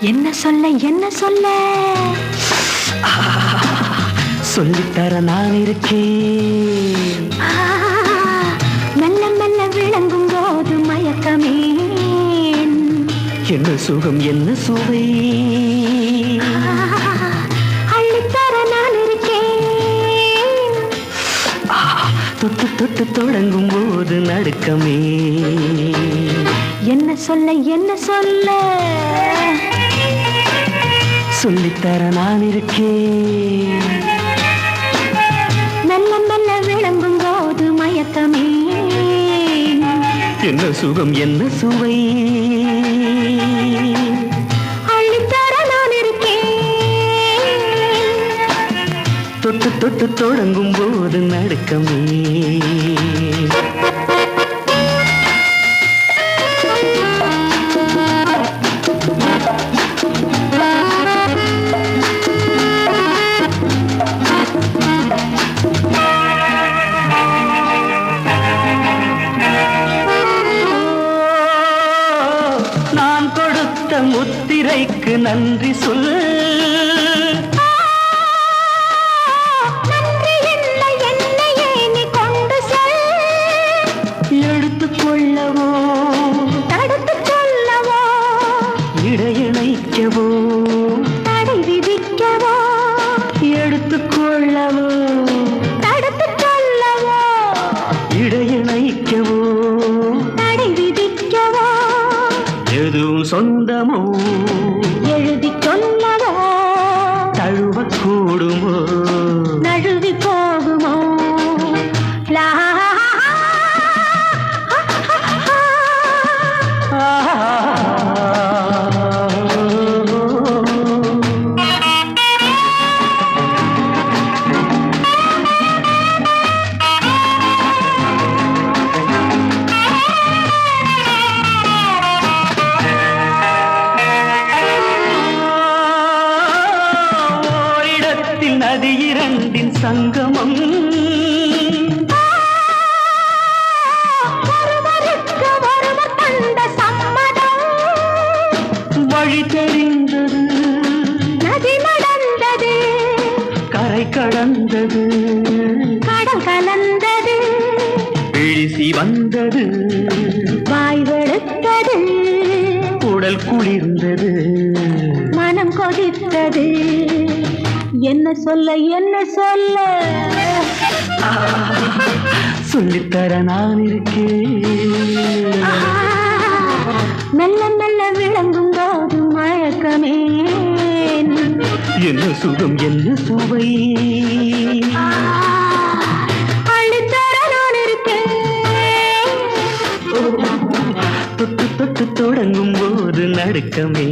சொல்ல என்ன சொல்ல? சொல்லித்தர நான் இருக்கேன். மெல்ல மெல்ல விளங்கும் போது மயக்கமே. என்ன சுகம் என்ன சுவை? அள்ளித்தர நான் இருக்கேன். தொட்டு தொட்டு தொடங்கும் போது நடுக்கமே. என்ன சொல்ல என்ன சொல்ல? சொல்லித்தர நான் இருக்கேன். மெல்ல மெல்ல விளங்கும் போது மயக்கமே. என்ன சுகம் என்ன சுவை? தொட்டு தொட்டு தொடங்கும் போது நடுக்கமே. முத்திரைக்கு நன்றி சொல். எடுத்துக் கொள்ளவோ தடுத்து சொல்லவோ இடையிணைக்கவோ? தடை விதிக்கவோ? எதுவும் சொந்தமோ? எழுதி சொல்லவோ தழுவக்கூடுமோ? நதி இரண்டின் சங்கமம். வழி தெரிந்தது. நதி நடந்தது கரை கடந்தது. கடல் கலந்தது. விழிசி வந்தது வாய் வெளுத்தது. உடல் குளிர்ந்தது. மனம் கொதித்தது. என்ன சொல்ல என்ன சொல்ல? சொல்லித்தர நான் இருக்கேன். மெல்ல மெல்ல விளங்கும் போது மயக்கமே. என்ன சுகம் என்ன சுவை? தொட்டு தொட்டு தொடங்கும் போது நடுக்கமே.